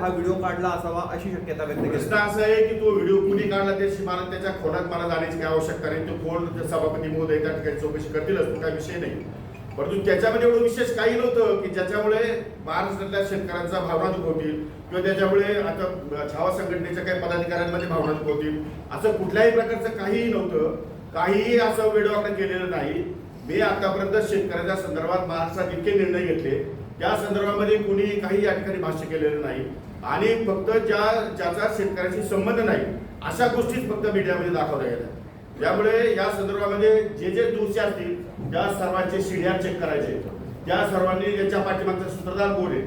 हा व्हिडिओ काढला असावा अशी शक्यता व्यक्त केली. प्रश्न असा आहे की तो व्हिडिओ कुणी काढला त्याची मला त्याच्या खोडात मला जाण्याची काही आवश्यकता नाही. तो कोण सभापती महोदय त्या ठिकाणी चौकशी करतीलच तो काही विषय नाही. परंतु त्याच्यामध्ये एवढं विशेष काही नव्हतं की ज्याच्यामुळे महाराष्ट्रातल्या शेतकऱ्यांचा भावना दुखवतील किंवा त्याच्यामुळे आता छावा संघटनेच्या काही पदाधिकाऱ्यांमध्ये भावना दुखवतील. असं कुठल्याही प्रकारचं काहीही नव्हतं. काहीही असं वेळवाकडे केलेलं नाही. मी आतापर्यंत शेतकऱ्याच्या संदर्भात महाराष्ट्रात इतके निर्णय घेतले. त्या संदर्भामध्ये कोणी काही या ठिकाणी भाष्य केलेलं नाही. आणि फक्त ज्या ज्याचा शेतकऱ्याशी संबंध नाही अशा गोष्टीच फक्त मीडियामध्ये दाखवल्या गेल्या त्यामुळे या संदर्भामध्ये जे जे दोषी असतील त्या सर्वांचे शिड्या चेक करायचे. त्या सर्वांनी याच्या पाठीमागचा सूत्रधार कोण आहे?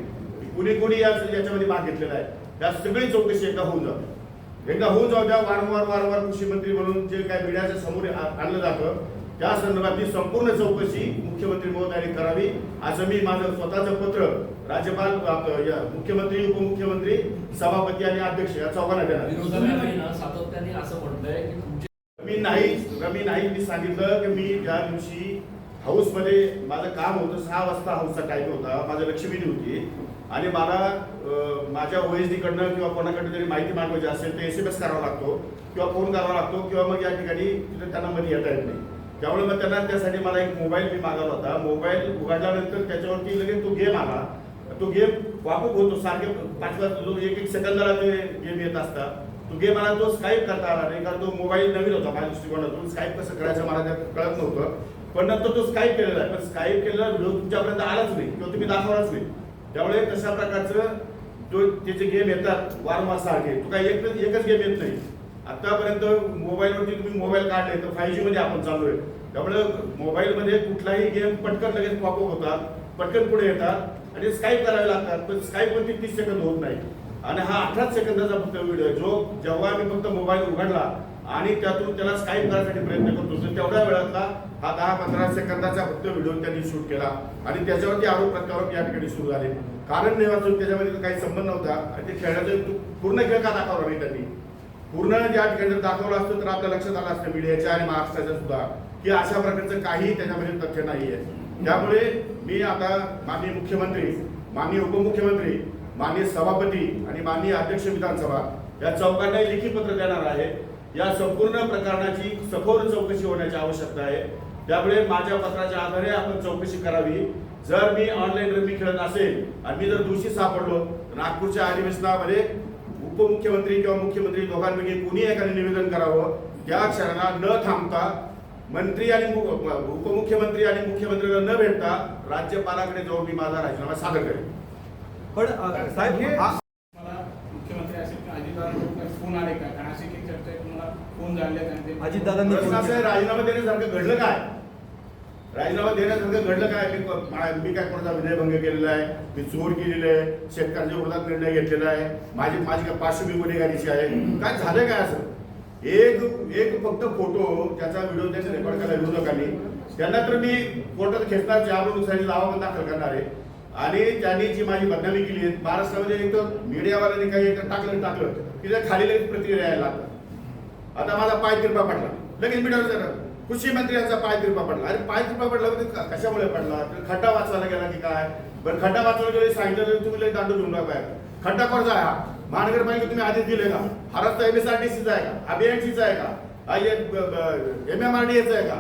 कुणी कुणी या याच्यामध्ये भाग घेतलेला आहे. त्या सगळी चौकशी एकदा होऊन जाते. एकदा होऊन जाऊ द्या वारंवार वारंवार कृषी मंत्री म्हणून जे काय मीडियाच्या समोर आ- आणलं जातं त्या संदर्भातली संपूर्ण चौकशी मुख्यमंत्री महोदयांनी करावी. असं मी माझं स्वतःचं पत्र राज्यपाल या मुख्यमंत्री उपमुख्यमंत्री सभापती आणि अध्यक्ष या चौघांना देणार. मी नाही मी नाही मी सांगितलं की मी ज्या दिवशी हाऊसमध्ये माझं काम होतं सहा वाजता हाऊसचा टाईम होता माझं लक्ष्मीनी होती. आणि मला माझ्या OSD कडनं किंवा कोणाकडनं तरी माहिती मागवायची असेल तर एस एम एस करावा लागतो किंवा फोन करावा लागतो किंवा मग या ठिकाणी त्यांना मध्ये येता येत नाही. त्यामुळे मग त्यांना त्यासाठी मला एक मोबाईल मी मागवला होता. मोबाईल उघडल्यानंतर त्याच्यावरती लगेच तो गेम आला. तो गेम वापक होतो सारखे पाच पाच एक एक सेकंदाला ते गेम येत असतात. तो गेम मला तो स्काईप करता आला नाही कारण तो मोबाईल नवीन होता माझ्या दृष्टिकोनातून. स्काईप कसं करायचं मला त्यात कळत नव्हतं. पण नंतर तो स्काईप केलेला आहे. पण स्काईप केलेला व्हिडिओ तुमच्यापर्यंत आलाच नाही किंवा तुम्ही दाखवलाच नाही. त्यामुळे तशा प्रकारचं जो त्याचे गेम येतात वारंवार सारखे तो काही एक एकच गेम येत नाही. आतापर्यंत मोबाईलवरती तुम्ही मोबाईल काढले तर फाय जी मध्ये आपण चालू आहे त्यामुळे मोबाईलमध्ये कुठलाही गेम पटकन लगेच पॉपअप होतात पटकन पुढे येतात आणि स्काईप करावे लागतात पण स्काईपवरती तीस सेकंद होत नाही. आणि हा अठराच सेकंदाचा फक्त व्हिडिओ आहे. जो जेव्हा मी फक्त मोबाईल उघडला आणि त्यातून त्याला स्काईप करण्यासाठी प्रयत्न करतो तर तेवढ्या वेळातला हा दहा पंधरा सेकंदाचा फक्त व्हिडिओ त्यांनी शूट केला. आणि त्याच्यावरती आरोप प्रत्यारोप या ठिकाणी सुरू झाले. कारण नाही वाचून त्याच्यामध्ये काही संबंध नव्हता आणि ते खेळाचं पूर्ण खेळ का दाखवला नाही त्यांनी? पूर्ण ज्या ठिकाणी जर दाखवलं असतं तर आपल्या लक्षात आलं असतं मीडियाच्या आणि महाराष्ट्राच्या सुद्धा की अशा प्रकारचं काही त्याच्यामध्ये तथ्य नाही आहे त्यामुळे मी आता माननीय मुख्यमंत्री माननीय उपमुख्यमंत्री माननीय सभापती आणि माननीय अध्यक्ष विधानसभा या चौकांना लेखी पत्र देणार आहे. या संपूर्ण प्रकरणाची सखोल चौकशी होण्याची आवश्यकता आहे. त्यामुळे माझ्या पत्राच्या आधारे आपण चौकशी करावी. जर मी ऑनलाईन रमी खेळत असेल आणि मी जर दोषी सापडलो नागपूरच्या अधिवेशनामध्ये उपमुख्यमंत्री किंवा मुख्यमंत्री दोघांपैकी कुणी एकाने निवेदन करावं त्या क्षणाला न थांबता मंत्री आणि उपमुख्यमंत्री आणि मुख्यमंत्र्यांना न भेटता राज्यपालाकडे जाऊन मी माझा राजीनामा सादर करेन. पण साहेब हा मला मुख्यमंत्री काही फोन आले का? कारण अशी काही चर्चा मला फोन झाले आणि ते अजितदादांनी असा राजीनामा देण्यासारखं घडलं काय? राजीनामा देण्यासारखं घडलं काय? मी मी काय कोणाचा विनयभंग केलेला आहे? मी चोर केलेली आहे? शेतकऱ्यांच्या विरोधात निर्णय घेतलेला आहे? माझी माझी काय पाचशे गुन्हेगारीची आहे? काय झालं काय असं? एक एक फक्त फोटो त्याचा व्हिडिओ त्यांनी रेकॉर्ड करायला विरोधकांनी त्यांना तर मी कोर्टात खेचणार जाबरून साईड लावा पण दाखल करणार आहे. आणि त्यांनी जी माझी बदनामी केली आहे महाराष्ट्रामध्ये एक तर मीडियावाल्यांनी काही एक टाकलं टाकलं. की त्या खाली लगेच प्रतिक्रिया यायला लागतात आता माझा पाय तिरपा पडला. लगेच मीडियावर जाणार. कृषी मंत्री यांचा पाय तिरपा पडला. अरे पाय तिरपा पडला म्हणजे कशामुळे पडला? तर खड्डा वाचवायला गेला की काय? बरं खड्डा वाचवायला गेले सांगितलं तुम्ही लई दांडू घेऊन बाहेर खड्डा कोणचा आहे हा? महानगरपालिका तुम्ही आधीच दिले का? हा रस्ता एमएसआरटीसीचा आहे का? अभियांशीचा आहे का? एम एम आर डी आहे का?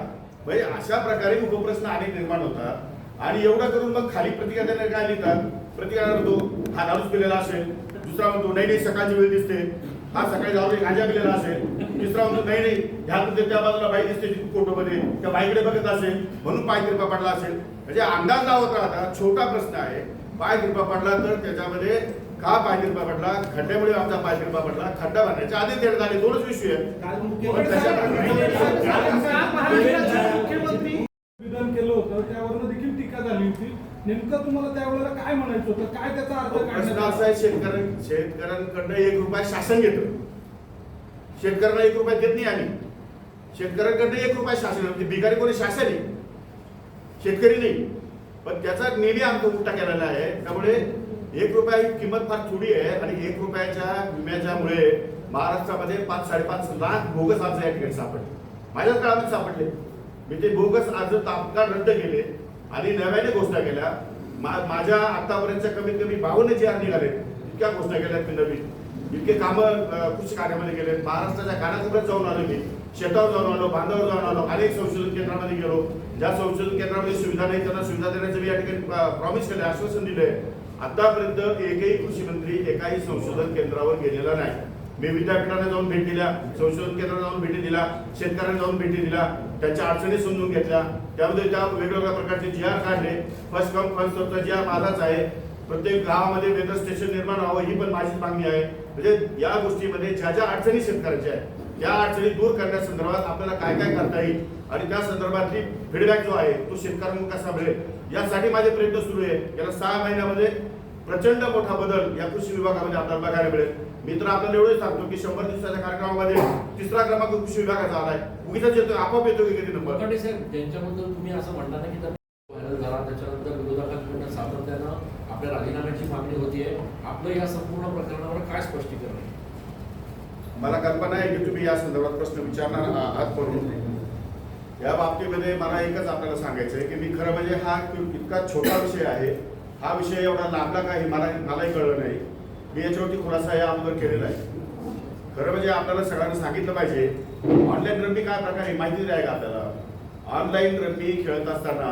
म्हणजे अशा प्रकारे उपप्रश्न अनेक निर्माण होतात. आणि एवढं करून मग खाली प्रतिकार देणारे काय लिहितात? प्रतिकार म्हणतो हा दारूच पिलेला असेल. दुसरा म्हणतो नाही नाही सकाळची वेळ दिसते. हा सकाळी दारू गांजा पिलेला असेल. तिसरा म्हणतो नाही नाही ह्या तुमच्या त्या बाजूला बाई दिसते फोटो मध्ये त्या बाईकडे बघत असेल म्हणून पाय तिरपा पडला असेल. म्हणजे अंदाज लावत राहता छोटा प्रश्न आहे. पाय तिरपा पडला तर त्याच्यामध्ये का पाय तिरपा पडला? खड्ड्यामुळे आमचा पाय तिरपा पडला. खड्डा भरण्याच्या आधी देण्यात आले दोनच विषय विधान केलं होतं. त्यावरनं देखील टीका झाली होती. नेमकं तुम्हाला त्यावेळेला काय म्हणायचं होतं? काय त्याचा अर्थ काय असा आहे शेतकऱ्यां शेतकऱ्यांकडनं एक रुपया शासन घेतं. शेतकऱ्यांना एक रुपया देत नाही आम्ही. शेतकऱ्यांकडनं एक रुपया शासन म्हणजे भिकारी कोणी शासन आहे? शेतकरी नाही. पण त्याचा निर्णय आमचा उलटा केलेला आहे. त्यामुळे एक रुपया ही किंमत फार थोडी आहे आणि एक रुपयाच्या विम्याच्यामुळे महाराष्ट्रामध्ये पाच साडेपाच लाख बोगस अर्ज या ठिकाणी सापडले. माझ्याच काळामध्ये सापडले. मी ते बोगस अर्ज तात्काळ रद्द केले आणि नव्याने घोषणा केल्या. मा- माझ्या आतापर्यंतच्या कमीत कमी बावन्न जे निघाले इतक्या घोषणा केल्या मी नवीन. इतके कामं कृषी कार्यामध्ये गेले महाराष्ट्राच्या कानाकोपऱ्यात जाऊन आलो मी. शेतावर जाऊन आलो बांधावर जाऊन आलो. अनेक संशोधन केंद्रामध्ये गेलो. ज्या संशोधन केंद्रामध्ये सुविधा नाही त्यांना सुविधा देण्याचं मी या ठिकाणी प्रॉमिस केलं आश्वासन दिलंय. आतापर्यंत एकही कृषी मंत्री एकाही संशोधन केंद्रावर गेलेला नाही. मी विद्यापीठाला जाऊन भेट दिल्या संशोधन केंद्राला जाऊन भेटी दिल्या शेतकऱ्यांना जाऊन भेटी दिल्या त्यांच्या अडचणी समजून घेतल्या. त्यामध्ये त्या वेगवेगळ्या प्रकारचे जी आर काढले. फर्स्ट कम फर्स्ट सर्वचा जी आर माझाच आहे. प्रत्येक गावामध्ये वेदर स्टेशन निर्माण व्हावं ही पण माझीच मागणी आहे. म्हणजे या गोष्टीमध्ये ज्या ज्या अडचणी शेतकऱ्याच्या आहेत त्या अडचणी दूर करण्यासंदर्भात आपल्याला काय काय करता येईल आणि त्या संदर्भातली फीडबॅक जो आहे तो शेतकऱ्यांना कसा मिळेल? यासाठी माझे प्रयत्न सुरू आहे. गेल्या सहा महिन्यामध्ये प्रचंड मोठा बदल या कृषी विभागामध्ये आपल्याला बघायला मिळेल. मी तर आपल्याला एवढंच सांगतो की शंभर दिवसाच्या कार्यक्रमामध्ये तिसरा क्रमांक कृषी विभागाचा आलाय. उगीच येतो आपोआप येतो की किती नंबर? त्यांच्याबद्दल तुम्ही असं म्हणता ना की त्याच्यानंतर विरोधकांकडून सातत्यानं आपल्या राजीनाम्याची मागणी होतीये. आपलं या संपूर्ण प्रकरणावर काय स्पष्टीकरण आहे? मला कल्पना आहे की तुम्ही या संदर्भात प्रश्न विचारणार आहात म्हणून. या बाबतीमध्ये मला एकच आपल्याला सांगायचं आहे की मी खरं म्हणजे हा इतका छोटा विषय आहे. हा विषय एवढा लांबला काही मला मलाही कळलं नाही. मी याच्यावरती खुलासा या अगोदर केलेला आहे. खरं म्हणजे आपल्याला सगळ्यांना सांगितलं पाहिजे ऑनलाईन रम्मी काय प्रकार आहे माहिती आहे का आपल्याला? ऑनलाईन रम्मी खेळत असताना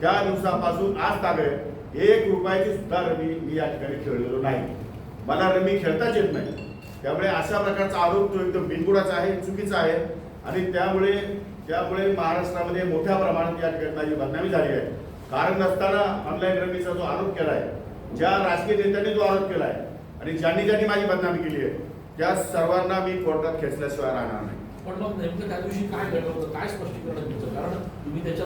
त्या दिवसापासून आज तागत एक रुपयाची सुद्धा रमी मी या ठिकाणी खेळलेलो नाही. मला रमी खेळताच येत नाही. त्यामुळे अशा प्रकारचा आरोप जो एकदम बिनबुडाचा आहे चुकीचा आहे. आणि त्यामुळे त्यामुळे महाराष्ट्रामध्ये मोठ्या प्रमाणात या ठिकाणी माझी बदनामी झाली आहे. कारण नसताना ऑनलाईन रमीचा जो आरोप केला आहे ज्या राजकीय नेत्यांनी जो आरोप केला आहे आणि ज्यांनी ज्यांनी माझी बदनामी केली आहे त्या सर्वांना मी कोर्टात खेचल्याशिवाय राहणार नाही. पण मग नेमकं त्या दिवशी काय घडलं होतं? काय स्पष्टीकरण तुमचं? कारण तुम्ही त्याच्या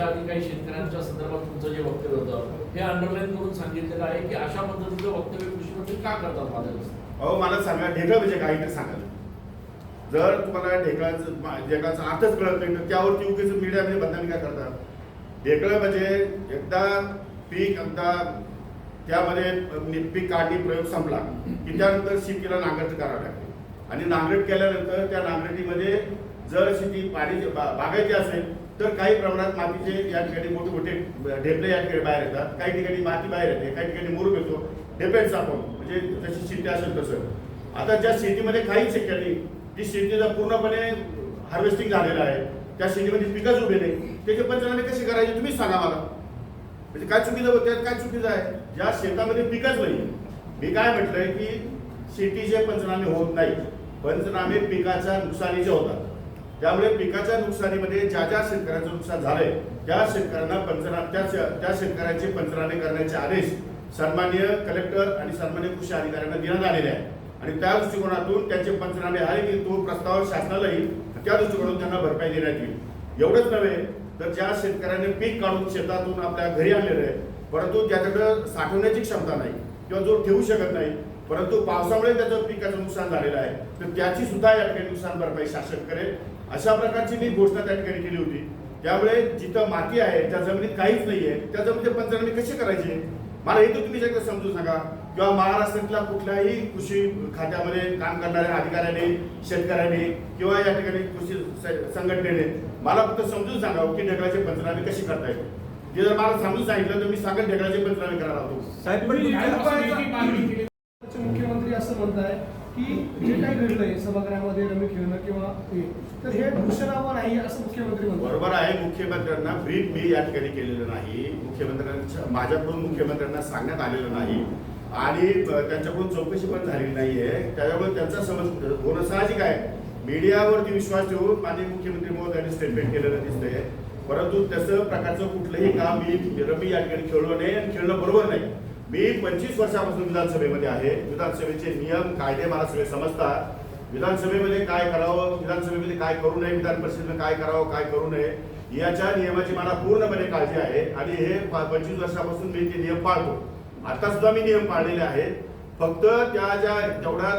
याच्या आधी काही शेतकऱ्यांच्या संदर्भात तुमचं जे वक्तव्य होतं हे अंडरलाईन करून सांगितलेलं आहे की अशा पद्धतीचं वक्तव्य कृषी मंत्री का करतात माझ्या अहो मला सांगा ढेकळं म्हणजे काय ते सांगा. जर तुम्हाला ढेकळाचं ढेकळाचा अर्थच कळत नाही तर त्यावरती उगीच मीडियामध्ये बदनामी काय करतात? ढेकळं म्हणजे एकदा पीक एकदा त्यामध्ये पीक काढणी प्रयोग संपला की त्यानंतर शेतीला नांगरट करावं लागते. आणि नांगरट केल्यानंतर त्या नांगरटीमध्ये जर शेती पाणी बागायची असेल तर काही प्रमाणात मातीचे या ठिकाणी मोठे मोठे ढेपले या ठिकाणी बाहेर येतात. काही ठिकाणी माती बाहेर येते काही ठिकाणी मुरूप येतो. डिपेंड्स आपण म्हणजे जशी शेती असेल तसं. आता ज्या शेतीमध्ये काहीच शक्य नाही ती शेतीचा पूर्णपणे हार्वेस्टिंग झालेलं आहे त्या शेतीमध्ये पिकच उभे नाही त्याचे पंचनामे कसे करायचे तुम्हीच सांगा मला. म्हणजे काय चुकीचं होतं त्यात काय चुकीचं आहे? ज्या शेतामध्ये पिकच नाही मी काय म्हटलंय की शेतीचे पंचनामे होत नाही पंचनामे पिकाच्या नुकसानीचे होतात. त्यामुळे पिकाच्या नुकसानीमध्ये ज्या ज्या शेतकऱ्यांचं नुकसान झालंय त्या शेतकऱ्यांना पंचना त्या त्या शेतकऱ्यांचे पंचनामे करण्याचे आदेश सन्मान्य कलेक्टर आणि सन्मान्य कृषी अधिकाऱ्यांना देण्यात आलेले आहे आणि त्या दृष्टिकोनातून त्यांचे पंचनामे आहे की तो प्रस्ताव शासनाला येईल त्या दृष्टिकोनातून त्यांना भरपाई देण्यात येईल. एवढंच नव्हे तर ज्या शेतकऱ्याने पीक काढून शेतातून आपल्या घरी आणलेलं आहे परंतु त्याच्याकडं साठवण्याची क्षमता नाही किंवा जो ठेवू शकत नाही परंतु पावसामुळे त्याचं पिकाचं नुकसान झालेलं आहे तर त्याची सुद्धा या ठिकाणी नुकसान भरपाई शासन करेल. अशा प्रकारची मी घोषणा त्या ठिकाणी केली होती. त्यामुळे जिथं माती आहे त्या जमिनीत काहीच नाहीये. त्या जमिनीचे पंचनामे कसे करायचे? मला हे तर तुम्ही एकदा समजून सांगा. किंवा महाराष्ट्रातल्या कुठल्याही कृषी खात्यामध्ये काम करणाऱ्या अधिकाऱ्याने शेतकऱ्याने किंवा या ठिकाणी कृषी संघटनेने मला फक्त समजून सांगावं की ढेकळाचे पंचनामे कसे करता येतील ते जर मला समजून सांगितलं तर मी सांगेल ढेकळाचे पंचनामे करायला होतो मुख्यमंत्री असं म्हणताय की जे काही घडलंय सभागृहामध्ये रमी खेळणं किंवा तर हे भूषणावर नाही असं मुख्यमंत्री म्हणतात. बरोबर आहे मुख्यमंत्र्यांना ब्रीफ मी या ठिकाणी केलेलं नाही. मुख्यमंत्र्यांच्या माझ्याकडून मुख्यमंत्र्यांना सांगण्यात आलेलं नाही. आणि त्यांच्याकडून चौकशी पण झालेली नाहीये. त्याच्यामुळे त्यांचा समज होणं साहजिक आहे मीडियावरती विश्वास ठेवून माननीय मुख्यमंत्री महोदयांनी स्टेटमेंट केलेलं दिसतंय. परंतु तसं प्रकारचं कुठलंही काम मी रमी या ठिकाणी खेळलो नाही आणि खेळणं बरोबर नाही. मी पंचवीस वर्षापासून विधानसभेमध्ये आहे. विधानसभेचे नियम कायदे मला सगळे समजतात. विधानसभेमध्ये काय करावं विधानसभेमध्ये काय करू नये विधान परिषदेमध्ये काय करावं काय करू नये याच्या नियमाची मला पूर्णपणे काळजी आहे आणि हे पंचवीस वर्षापासून मी ते नियम पाळतो. आता सुद्धा मी नियम पाळलेले आहेत. फक्त त्या ज्या तेवढ्या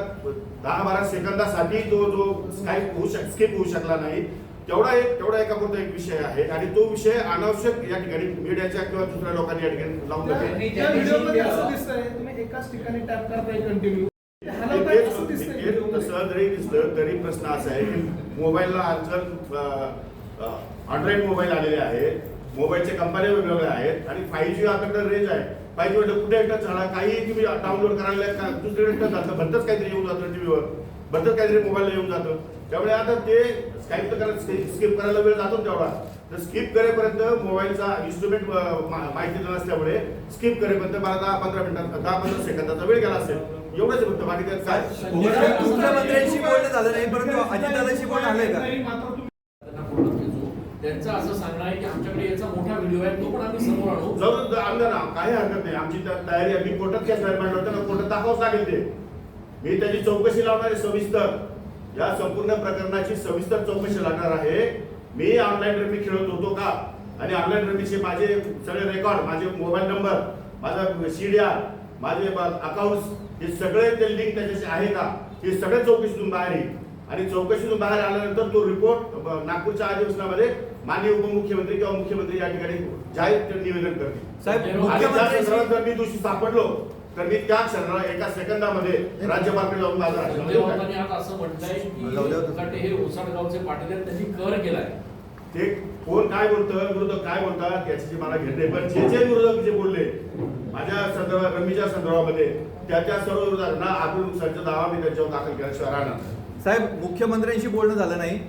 दहा बारा सेकंदासाठी तो जो स्काईप होऊ शक स्किप होऊ शकला नाही. तेवढा एक तेवढा एका पुरता एक विषय आहे आणि तो विषय अनावश्यक या ठिकाणी मीडियाच्या किंवा दुसऱ्या लोकांनी या ठिकाणी लावून एकाच ठिकाणी टॅप करताय कंटिन्यू हलवताय तेच- असं दिसतंय तेच व्हिडिओमध्ये. तसं जरी दिसलं तरी प्रश्न असा आहे की मोबाईलला आजकाल अँड्रॉइड मोबाईल आलेले आहेत मोबाईलच्या कंपन्या वेगवेगळ्या आहेत. आणि फाईव्ह जी आपल्याकडे रेंज आहे. फाईव्ह जी म्हटलं कुठे एकटा झाला काही तुम्ही डाउनलोड करायला का दुसरीकडे टच झालं भलतच काहीतरी येऊन जातं टीव्हीवर बद्दल काहीतरी मोबाईलला येऊन जातं. त्यामुळे आता ते स्काईप तर स्किप करायला वेळ जातो तेवढा. तर स्किप करेपर्यंत मोबाईलचा इन्स्ट्रुमेंट माहिती नसल्यामुळे स्किप करेपर्यंत मला दहा पंधरा मिनिटात दहा पंधरा सेकंदाचा वेळ गेला असेल. एवढंच फक्त बाकी त्यात काय? मुख्यमंत्र्यांशी बोलणं झालं नाही परंतु अजितदादांशी बोलणं झालंय का? मात्र तुम्ही त्यांना कोर्टात खेचू त्यांचं असं सांगणं आहे की आमच्याकडे याचा मोठा व्हिडिओ आहे तो पण आम्ही समोर आणू. जरूर आणलं ना काही हरकत नाही. आमची त्या तयारी मी कोर्टात केस निर्माण होतं ना कोर्टात दाखवावंच लागेल ते. मी त्याची चौकशी लावणार आहे सविस्तर. या संपूर्ण प्रकरणाची सविस्तर चौकशी लागणार आहे. मी ऑनलाईन रमी खेळत होतो का? आणि ऑनलाईन रमीचे माझे सगळे रेकॉर्ड माझे मोबाईल नंबर माझा सीडीआर माझे अकाउंट हे सगळे ते लिंक त्याच्याशी आहे का? हे सगळे चौकशीतून बाहेर येईल. आणि चौकशीतून बाहेर आल्यानंतर तो रिपोर्ट नागपूरच्या अधिवेशनामध्ये माननीय उपमुख्यमंत्री किंवा मुख्यमंत्री या ठिकाणी जाहीर निवेदन करतील. साहेब जर मी दोषी सापडलो तर मी त्या क्षणाला एका सेकंदामध्ये राज्यपालकडे जाऊन माझा राजीनामा आज असं म्हटलंय की. उकाटे हे ओसाडगावचे पाटील आहेत त्यांनी कर केलाय ते कोण काय बोलतं विरोधक काय बोलतात याची मला घेत नाही पण जे जे विरोधक जे बोलले माझ्या संदर्भात रमीच्या संदर्भामध्ये त्याच्या सर्व विरोधांना आपण संच दावा मी त्यांच्यावर दाखल केल्याशिवाय राहणार नाही. साहेब मुख्यमंत्र्यांशी बोलणं झालं नाही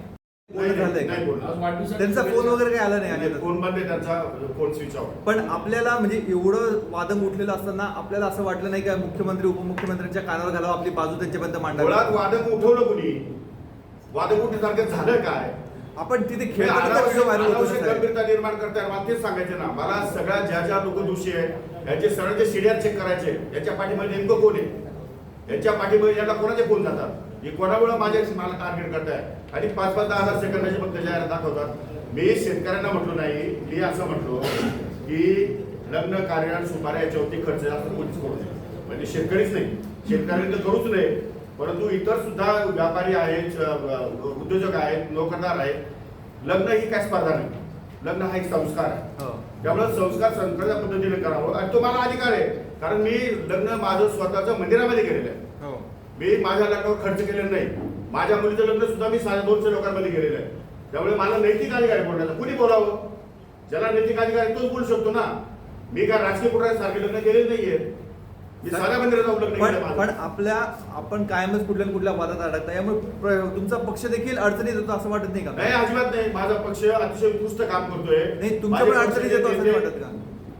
बोलणं झालंय नाही का बोलणार. आज वाढदिवसाची त्यांचा फोन वगैरे काही आला नाही? फोन बंद त्यांचा फोन स्विच ऑफ पण आपल्याला म्हणजे एवढं वादम उठलेलं असताना आपल्याला असं वाटलं नाही का मुख्यमंत्री उपमुख्यमंत्र्यांच्या कानावर घालावं आपली बाजू त्यांच्यापर्यंत मांडावी? मुळात वादक उठवलं कुणी? वादक उठण्यासारखं झालं काय? आपण तिथे अनावश्यक अनावश्यक साहेब. गंभीरता निर्माण करताय मला तेच सांगायचे ना. मला सगळ्या ज्या ज्या लोक दोषी आहेत याचे सगळे जे सीडीआर चेक करायचे याच्या पाठीमध्ये नेमकं कोण आहे? याच्या पाठीमध्ये याला कोणाचे फोन जातात? कोणामुळे माझे मला टार्गेट करताय? आणि पाच पाच दहा हजार सेकंदाचे फक्त जाहिरात दाखवतात. मी शेतकऱ्यांना म्हटलो नाही मी असं म्हटलो की लग्न कार्य आणि सुपाऱ्या याच्यावरती खर्च जास्त कोणीच करू नये म्हणजे शेतकरीच नाही. शेतकऱ्यांनी तर करूच नये परंतु इतर सुद्धा व्यापारी आहेत उद्योजक आहेत नोकरदार आहेत. लग्न ही काय स्पर्धा नाही. लग्न हा एक संस्कार आहे. हो. त्यामुळे संस्कार संस्काराच्या पद्धतीने करावं. आणि तो मला अधिकार आहे. कारण मी लग्न माझं स्वतःचं मंदिरामध्ये केलेलं आहे. मी माझ्या लग्नावर खर्च केलेला नाही. माझ्या मुलीचं लग्न सुद्धा मी साडे दोनशे लोकांमध्ये केलेलं आहे. त्यामुळे मला नैतिक अधिकार बोलण्याचा कुणी बोलावं? ज्याला नैतिक अधिकार आहे तोच बोलू शकतो ना. मी काय राजकीय पुढाऱ्यांसारखे लग्न केलेले नाहीये. पण. पण आपल्या आपण कायमच कुठल्या ना कुठल्या वादात अडकता. यामुळे तुमचा पक्ष देखील अडचणीत येतो असं वाटत नाही नाही का अजिबात नाही. माझा पक्ष अतिशय उत्कृष्ट काम करतोय. नाही तुमच्या पण अडचणीत येतो असं नाही वाटत का?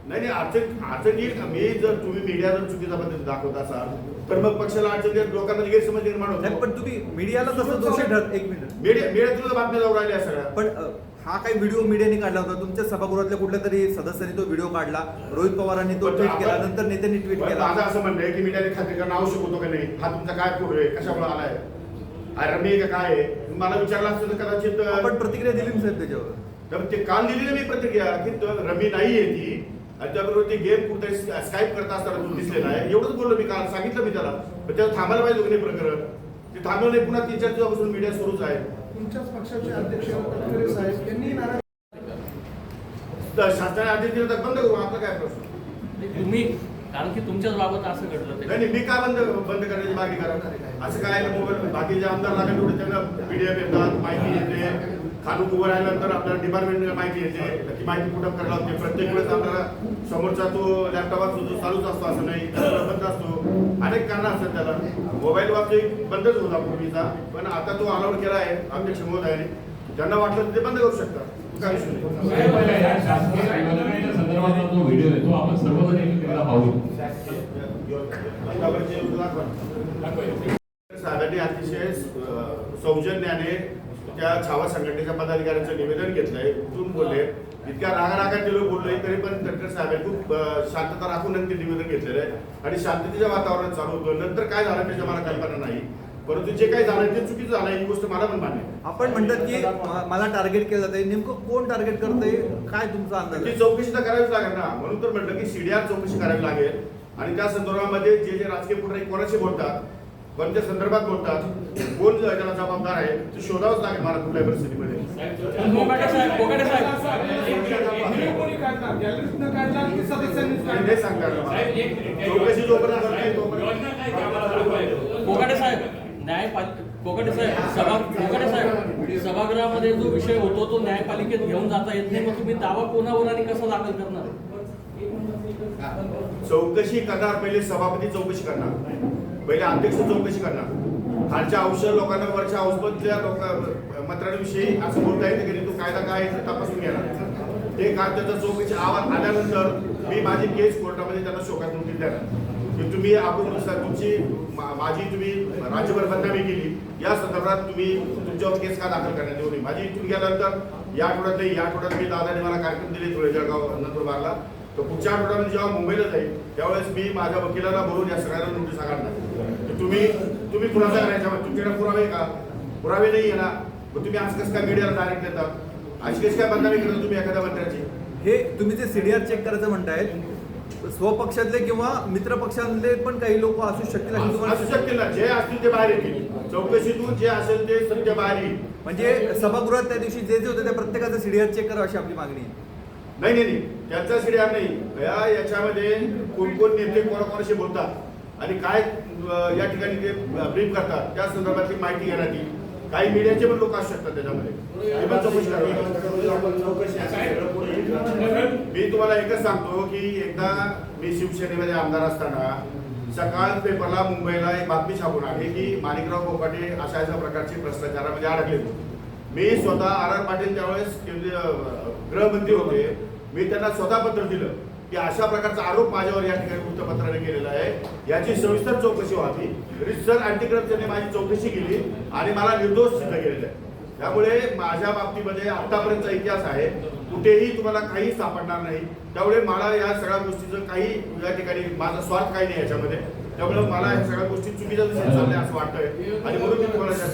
नाही नाही अडचण अडचण येईल का? मी जर तुम्ही मीडिया जर चुकीच्या पद्धतीने दाखवत असाल तर मग पक्षाला अडचण येत लोकांना गैरसमज निर्माण नाही होतो पण तुम्ही मीडियाला तसं दोषी ठर एक मिनिट. मीडिया मीडियातून बातम्या जाऊ राहिल्या सगळ्या. पण अ, हा काही व्हिडिओ मीडियाने काढला होता. तुमच्या सभागृहातल्या कुठल्या तरी सदस्यांनी तो व्हिडिओ काढला. रोहित पवारांनी तो पण ट्विट केला. आपण- नंतर नेत्यांनी ट्विट पण केला. माझं असं म्हणणं आहे की मीडियाने खात्री करणं आवश्यक होतं का नाही? हा तुमचा काय फोटो आहे? कशामुळे आलाय? अरे मी का काय आहे? मला विचारलं असतं तर कदाचित आपण अं, प्रतिक्रिया दिली ना साहेब त्याच्यावर? तर ते काल दिली ना मी प्रतिक्रिया. की तो रमी नाही आहे ती. आणि त्याबरोबर ते गेम कुठे स्काईप करत असताना तो दिसलेला आहे. एवढंच बोललो मी काल. सांगितलं मी त्याला. पण त्याला थांबायला पाहिजे होतं की नाही प्रकरण? ते थांबलं नाही पुन्हा तीन चार दिवसापासून मीडिया सुरूच आहे. तुमच्याच पक्षाचे अध्यक्ष तटकरे साहेब यांनी शासनाने आदेश दिला तर बंद करू. आपला काय प्रश्न? तुम्ही कारण की तुमच्याच बाबत असं घडलं नाही मी का बंद बंद करण्याची मागणी करा असं काय मोबाईल बाकीचे आमदार लागेल तेवढे त्यांना पीडीएफ येतात माहिती येते. खालून उभं राहिल्यानंतर आपल्याला डिपार्टमेंट माहिती येते. ती माहिती कुठं करायला लागते? प्रत्येक वेळेस आपल्याला समोरचा तो लॅपटॉप असतो तो चालूच असतो असं नाही. बंद असतो. अनेक कारण असतात त्याला. मोबाईल वापरे बंदच होता पूर्वीचा. पण आता तो अलाउड केला आहे अध्यक्ष महोदयाने. त्यांना वाटलं ते बंद करू शकतात. संदर्भातला जो व्हिडिओ आहे तो आपण सर्वजण एकत्रित पाहू पंजाबचे दाखवा. साहेबांनी अतिशय सौजन्याने त्या छावा संघटनेच्या पदाधिकाऱ्यांचं निवेदन घेतलंय उठून बोलले. इतक्या रागारागात लोक बोलले तरी पण तटकरे साहेबांनी खूप शांतता राखून ते निवेदन घेतलेलं आहे. आणि शांततेच्या वातावरणात चालू होतं. नंतर काय झालं त्याच्या मला कल्पना नाही. परंतु जे काही झालं ते चुकीचं झालं ही गोष्ट मला पण मान्य आहे. आपण म्हणतात की मला टार्गेट केलं जातंय. नेमकं कोण टार्गेट करतंय? काय तुमचा अंदाज ती? चौकशी तर करावीच लागेल ना. म्हणून तर म्हटलं की सीडीआर चौकशी करावी लागेल. आणि त्या संदर्भामध्ये जे जे राजकीय पुढारी कोणाशी बोलतात कोणत्या संदर्भात बोलतात. कोण त्याला जबाबदार आहे ते शोधावंच लागेल मला कुठल्याही परिस्थितीमध्ये. चौकशी जोपर्यंत करत नाही तोपर्यंत योजना काय ते आम्हाला दाखवायचं. कोकाटे साहेब न्यायपाल कोकाटे साहेब सभा कोकाटे साहेब सभागृहामध्ये जो विषय होतो तो न्यायपालिकेत घेऊन जाता येत नाही. मग तुम्ही दावा कोणावर आणि कसा दाखल करणार? चौकशी करणार पहिले सभापती चौकशी करणार. पहिले अध्यक्ष चौकशी करणार. खालच्या औषध लोकांना वरच्या औषधल्या लोक मंत्र्यांविषयी असं बोलता येते की तो कायदा काय आहे तपासून घेणार. ते काय त्याचा चौकशी आवाज आल्यानंतर मी माझी केस कोर्टामध्ये त्यांना शोकात नोटीस देणार. की तुम्ही आपण तुमची माझी तुम्ही राज्यभर बदनामी केली या संदर्भात तुम्ही तुमच्यावर केस का दाखल करण्यात येऊ नये? माझी इथून गेल्यानंतर या आठवड्यात नाही या आठवड्यात मी दादाने मला कार्यक्रम दिले धुळे जळगाव नंदुरबारला तर पुढच्या आठवड्यामध्ये जेव्हा मुंबईला जाईल त्यावेळेस मी माझ्या वकिलाला बोलून या सगळ्यांना नोटीस काढणार. तुम्ही तुम्ही खुलासा करायचा तुमच्याकडे पुरावे का? पुरावे नाही आहे ना. मग तुम्ही आज कसं काय मीडियाला डायरेक्ट देतात अशी कशी काय बदनामी करता तुम्ही एखाद्या मंत्र्याची? हे तुम्ही जे सीडीआर चेक करायचं म्हणताय स्वपक्षातले किंवा मित्र पक्षातले पण काही लोक असू शकतील असू शकतील ना. जे असतील ते बाहेर येतील. चौकशीतून जे असेल ते सत्य बाहेर येईल. म्हणजे सभागृहात त्या दिवशी जे जे होते त्या प्रत्येकाचं सीडीआर चेक करावं अशी आपली मागणी आहे. नाही नाही नाही. त्यांचा सीडीआर नाही. याच्यामध्ये कोण कोण नेते कोणाकोणाशी बोलतात? आणि काय या ठिकाणी ते ब्रीफ करतात त्या संदर्भातली माहिती घेण्यात येईल. काही मीडियाचे पण लोक असू शकतात त्याच्यामध्ये. मी तुम्हाला एकच सांगतो की एकदा मी शिवसेनेमध्ये आमदार असताना सकाळ पेपरला मुंबईला एक बातमी छापून आली की माणिकराव पोपाटे अशा अशा प्रकारचे भ्रष्टाचारामध्ये अडकले होते. मी स्वतः आर आर पाटील त्यावेळेस केंद्रीय गृहमंत्री होते. मी त्यांना स्वतः पत्र दिलं. की अशा प्रकारचा आरोप माझ्यावर या ठिकाणी वृत्तपत्राने केलेला आहे. याची सविस्तर चौकशी व्हावी. रिसर अँटी करप्शनने माझी चौकशी केली आणि मला निर्दोष सिद्ध केलेलं आहे. त्यामुळे माझ्या बाबतीमध्ये आतापर्यंतचा इतिहास आहे. कुठेही तुम्हाला काही सापडणार नाही. त्यामुळे मला या सगळ्या गोष्टीचं काही या ठिकाणी माझा स्वार्थ काही नाही याच्यामध्ये. त्यामुळे मला या सगळ्या गोष्टी चुकीच्या दिशेने चालल्या असं वाटतंय. आणि म्हणून मी तुम्हाला त्या